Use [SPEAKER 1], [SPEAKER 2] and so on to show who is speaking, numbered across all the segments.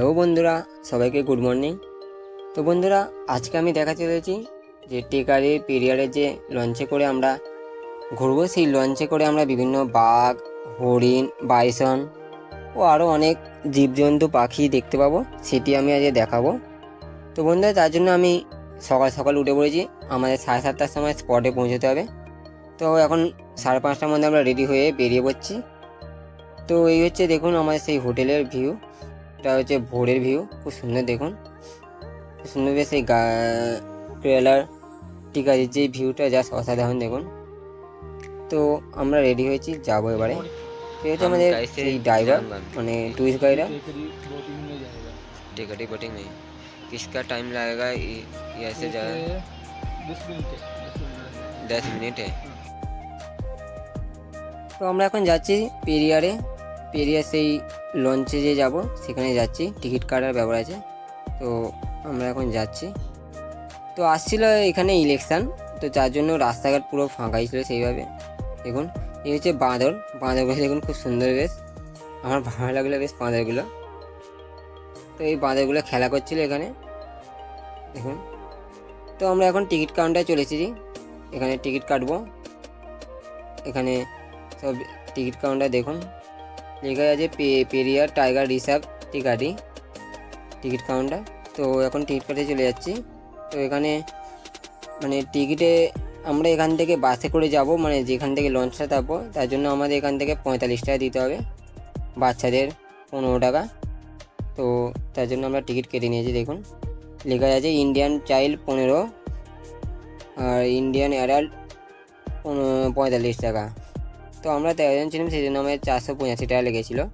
[SPEAKER 1] বন্ধুরা, সবাইকে good morning. তো বন্ধুরা, আজকে আমি দেখা চলেছি যে টেকারে, পেরিয়ারে যে লঞ্চে করে আমরা ঘুরবো, সেই লঞ্চে করে আমরা বিভিন্ন বাঘ, হরিণ, বাইসন ও আরও অনেক জীবজন্তু, পাখি দেখতে পাবো, সেটি আমি আজ দেখাবো। তো বন্ধুরা, তার জন্য আমি সকাল সকাল উঠে পড়েছি। আমাদের সাড়ে সাতটার সময় স্পটে পৌঁছতে হবে। তো এখন সাড়ে পাঁচটার মধ্যে আমরা রেডি হয়ে বেরিয়ে পড়ছি। তো এই হচ্ছে দেখুন আমাদের সেই হোটেলের ভিউ এটা হচ্ছে ভোরের ভিউ খুব সুন্দর দেখুন খুব সুন্দর বেশ এই ট্রেলার ঠিক আছে যে ভিউটা জাস্ট অসাধারণ দেখুন তো আমরা রেডি হয়েছি যাবো এবারে তো হচ্ছে আমাদের সেই ড্রাইভার মানে টুরিস্ট গাইডার
[SPEAKER 2] टेकरी बोटिंग में जाएगा
[SPEAKER 1] टिकटी बोटिंग में किसका टाइम लगेगा यहाँ से जा
[SPEAKER 2] इससे दस मिनट है दस मिनट लगेगा।
[SPEAKER 1] দশ মিনিটে তো আমরা এখন যাচ্ছি পেরিয়ারে পেরিয়ার সেই লঞ্চে যে যাব সেখানে যাচ্ছি। টিকিট কাটার ব্যাপার আছে। তো আমরা এখন যাচ্ছি। তো আসছিল এখানে ইলেকশান তো যার জন্য রাস্তাঘাট পুরো ফাঁকাই ছিল সেইভাবে। দেখুন, এই হচ্ছে বাঁদর। বাঁদরগুলো দেখুন খুব সুন্দর বেশ। আমার ভালো লাগল বেশ বাঁদরগুলো। তো এই বাঁদরগুলো খেলা করছিল এখানে। দেখুন। তো আমরা এখন টিকিট কাউন্টারে চলে এসেছি। এখানে টিকিট কাটবো। এখানে সব টিকিট কাউন্টার দেখুন। লেখা আছে পেরিয়ার, টাইগার, রিসার্ভ, টিকাটি, টিকিট কাউন্টার। তো এখন টিকিট কাটে চলে যাচ্ছি। তো এখানে মানে টিকিটে আমরা এখান থেকে বাসে করে যাব মানে যেখান থেকে লঞ্চটা থাকব, তার জন্য আমাদের এখান থেকে পঁয়তাল্লিশ টাকা দিতে হবে। বাচ্চাদের পনেরো টাকা। তো তার জন্য আমরা টিকিট কেটে নিয়েছি, দেখুন। লেখা আছে ইন্ডিয়ান চাইল্ড পনেরো, আর ইন্ডিয়ান অ্যাডাল্ট পঁয়তাল্লিশ টাকা। তো আমরা তেরো জন ছিলাম, সেই জন্য আমাদের চারশো পঁচাশি টাকা লেগেছিলো।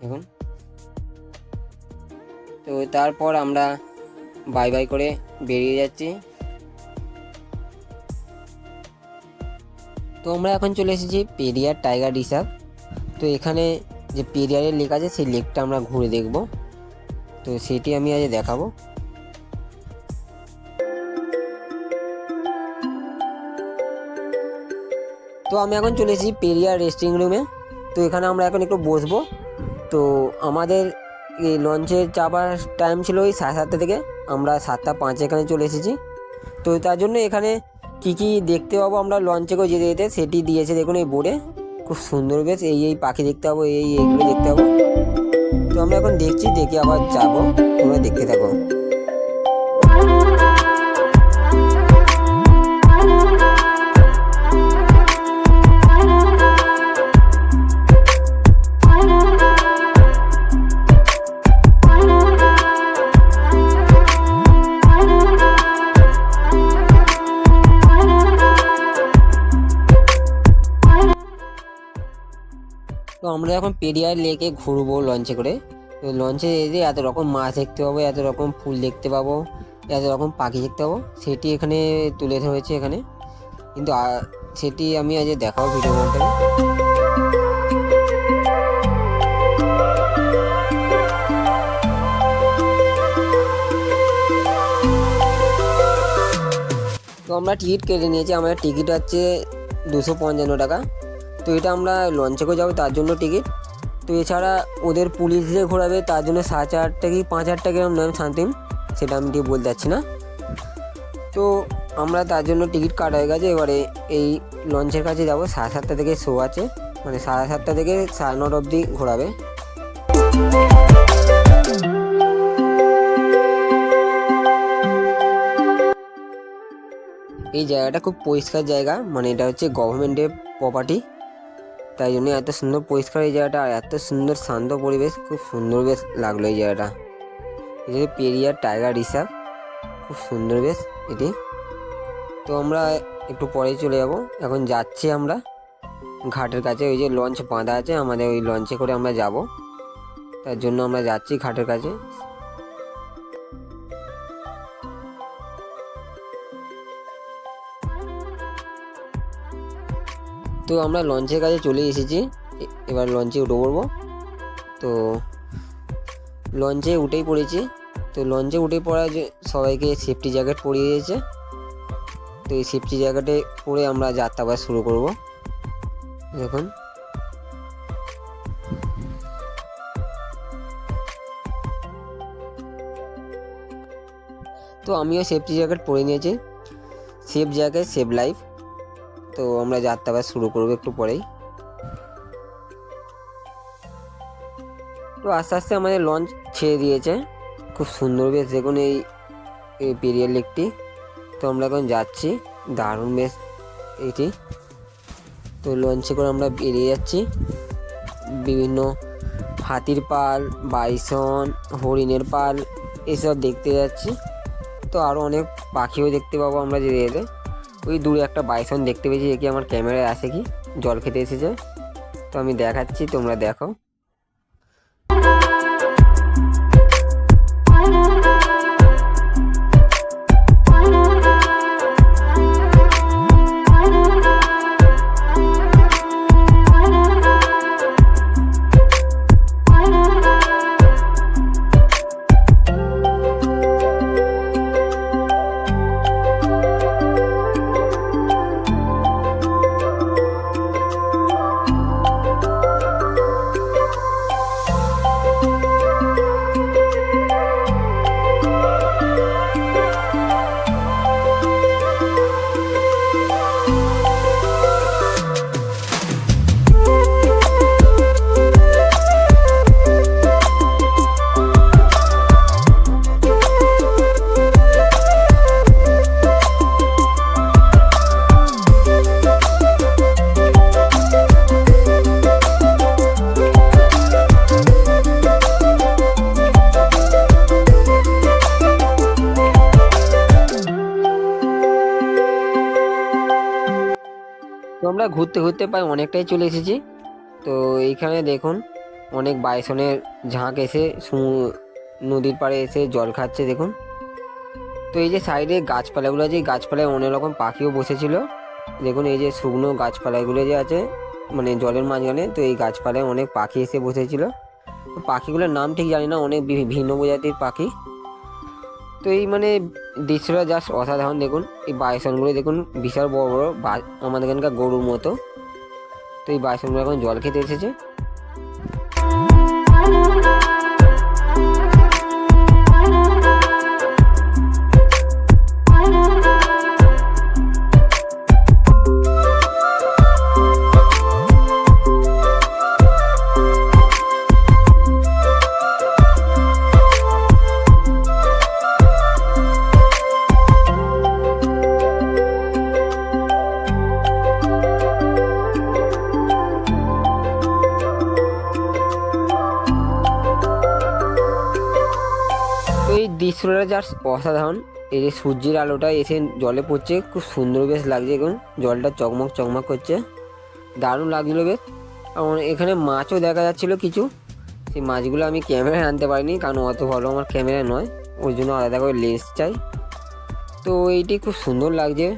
[SPEAKER 1] দেখুন। তো তারপর আমরা বাই বাই করে বেরিয়ে যাচ্ছি। তো আমরা এখন চলে এসেছি পেরিয়ার টাইগার রিসার্ভ। তো এখানে যে পেরিয়ারের লেক আছে, সেই লেকটা আমরা ঘুরে দেখব। তো সেটি আমি আজ দেখাবো। আমি এখন চলে এসেছি পেরিয়ার রেস্টিং রুমে তো এখানে আমরা এখন একটু বসবো। তো আমাদের এই লঞ্চে চাপার টাইম ছিল ওই সাড়ে সাতটা থেকে। আমরা সাতটা পাঁচে এখানে চলে এসেছি। তো তার জন্য এখানে কি কি দেখতে পাবো আমরা লঞ্চে করে যেতে যেতে সেটি দিয়েছে দেখুন এই বোর্ডে খুব সুন্দর বেশ, এই এই পাখি দেখতে পাবো, এই এইগুলো দেখতে পাবো। তো আমরা এখন দেখছি, দেখে আবার যাব। তোমরা দেখতে থাকো। এখন পেরিয়ার লেকে ঘুরবো লঞ্চে করে। তো লঞ্চে এসে এত রকম মাছ দেখতে পাবো, এত রকম ফুল দেখতে পাবো, এত রকম পাখি দেখতে পাবো, সেটি এখানে তুলে ধরেছে এখানে। কিন্তু সেটি আমি আজ দেখাবো ভিডিও মাধ্যমে। তো আমরা টিকিট কেটে নিয়েছি, আমাদের টিকিট হচ্ছে দুশো পঞ্চান্ন টাকা। তো এটা আমরা লঞ্চে করে যাব, তার জন্য টিকিট তো এছাড়া ওদের পুলিশ দিয়ে ঘোরাবে, তার জন্য সাড়ে চার টাকা কি পাঁচ হাজার টাকা এরকম নেন সামথিং সেটা আমি ঠিক বলতে পারছি না। তো আমরা তার জন্য টিকিট কাটা হয়ে গেছে, এবারে এই লঞ্চের কাছে যাব, সাড়ে সাতটা থেকে শো আছে। মানে সাড়ে সাতটা থেকে সাড়ে নটা অবধি ঘোরাবে। এই জায়গাটা খুব পরিষ্কার জায়গা মানে এটা হচ্ছে গভর্নমেন্টের প্রপার্টি তাই জন্য এত সুন্দর পরিষ্কার এই জায়গাটা, আর এত সুন্দর শান্ত পরিবেশ, খুব সুন্দর বেশ লাগল এই জায়গাটা। এটা পেরিয়ার টাইগার রিসার্ভ, খুব সুন্দর বেশ এটি। তো আমরা একটু পরেই চলে যাব। এখন যাচ্ছি আমরা। ঘাটের কাছে ওই যে লঞ্চ বাঁধা আছে, আমাদের ওই লঞ্চে করে আমরা যাব। তার জন্য আমরা যাচ্ছি ঘাটের কাছে। তো আমরা লঞ্চের কাছে চলে এসেছি। এবার লঞ্চে উঠে পড়ব। তো লঞ্চে উঠেই পড়েছি। তো লঞ্চে উঠে পড়া যে সবাইকে সেফটি জ্যাকেট পরিয়ে দিয়েছে। তো এই সেফটি জ্যাকেটে পরে আমরা যাত্রাবাস শুরু করব। দেখুন। তো আমিও সেফটি জ্যাকেট পরে নিয়েছি। সেফ জ্যাকেট সেফ লাইফ তো আমরা যাত্রা আবার শুরু করব একটু পরেই। তো আস্তে আস্তে আমাদের লঞ্চ ছেড়ে দিয়েছে। খুব সুন্দর বেশ, দেখুন এই এই পেরিয়ার লেকটি। তো আমরা এখন যাচ্ছি, দারুণ বেশ এটি। তো লঞ্চে করে আমরা বেরিয়ে যাচ্ছি। বিভিন্ন হাতির পাল, বাইসন, হরিণের পাল, এসব দেখতে যাচ্ছি। তো আরও অনেক পাখিও দেখতে পাবো আমরা যেতে যেতে ওই দূরে একটা বাইসন দেখতে পেয়েছি, যে কি আমার ক্যামেরায় আসে কি? জল খেতে এসেছে। তো আমি দেখাচ্ছি, তোমরা দেখো। আমরা ঘুরতে ঘুরতে প্রায় অনেকটাই চলে এসেছি। তো এইখানে দেখুন, অনেক বাইসনের ঝাঁক এসে নদীর পাড়ে এসে জল খাচ্ছে, দেখুন। তো এই যে সাইডে গাছপালাগুলো আছে গাছপালায় অনেক রকম পাখিও বসেছিল। দেখুন, এই যে শুকনো গাছপালাগুলো যে আছে মানে জলের মাঝখানে, তো এই গাছপালায় অনেক পাখি এসে বসেছিল। পাখিগুলোর নাম ঠিক জানি না, অনেক ভিন্ন প্রজাতির পাখি। তো এই মানে দৃশ্যটা জাস্ট অসাধারণ দেখুন। এই বাইসনগুলো দেখুন, বিশাল বড় বড় আমাদের এখানকার গরুর মতো। তো এই বাইসনগুলো এখন জল খেতে এসেছে। জাস্ট অসাধারণ। এই যে সূর্যের আলোটা এসে জলে পড়ছে, খুব সুন্দর বেশ লাগছে এখন। জলটা চকমক চকমক করছে। দারুণ লাগছিল বেশ। আমার এখানে মাছও দেখা যাচ্ছিল কিছু। সেই মাছগুলো আমি ক্যামেরায় আনতে পারিনি, কারণ অত ভালো আমার ক্যামেরা নয়। ওই জন্য আলাদা করে লেন্স চাই। তো এইটি খুব সুন্দর লাগছে।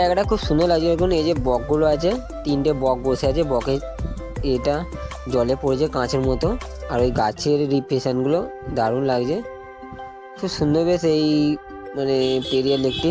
[SPEAKER 1] জায়গাটা খুব সুন্দর লাগছে। দেখুন, এই যে বকগুলো আছে, তিনটে বক বসে আছে, বকে এটা জলে পড়েছে কাঁচের মতো। আর ওই গাছের রিফ্রেশনগুলো দারুণ লাগছে। খুব সুন্দর বেশ এই মানে পেরিয়াল লেকটি।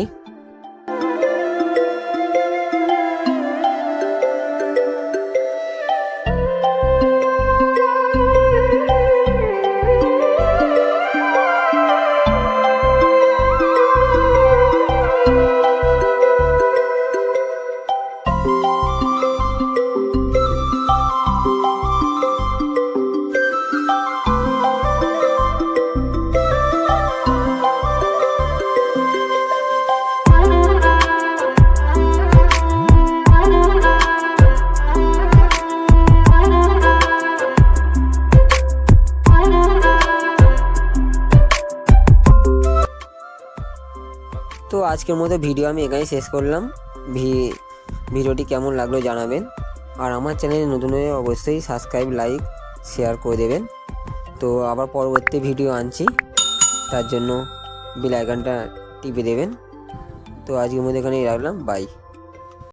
[SPEAKER 1] আজকের মতো ভিডিও আমি এখানেই শেষ করলাম। ভিডিওটি কেমন লাগল জানাবেন। আর আমার চ্যানেলে নতুন হয়ে অবশ্যই সাবস্ক্রাইব লাইক শেয়ার করে দেবেন। তো আবার পরবর্তী ভিডিও আনছি। তার জন্য বিল আইকনটা টিপে দেবেন। তো আজকের মধ্যে এখানেই রাখলাম। বাই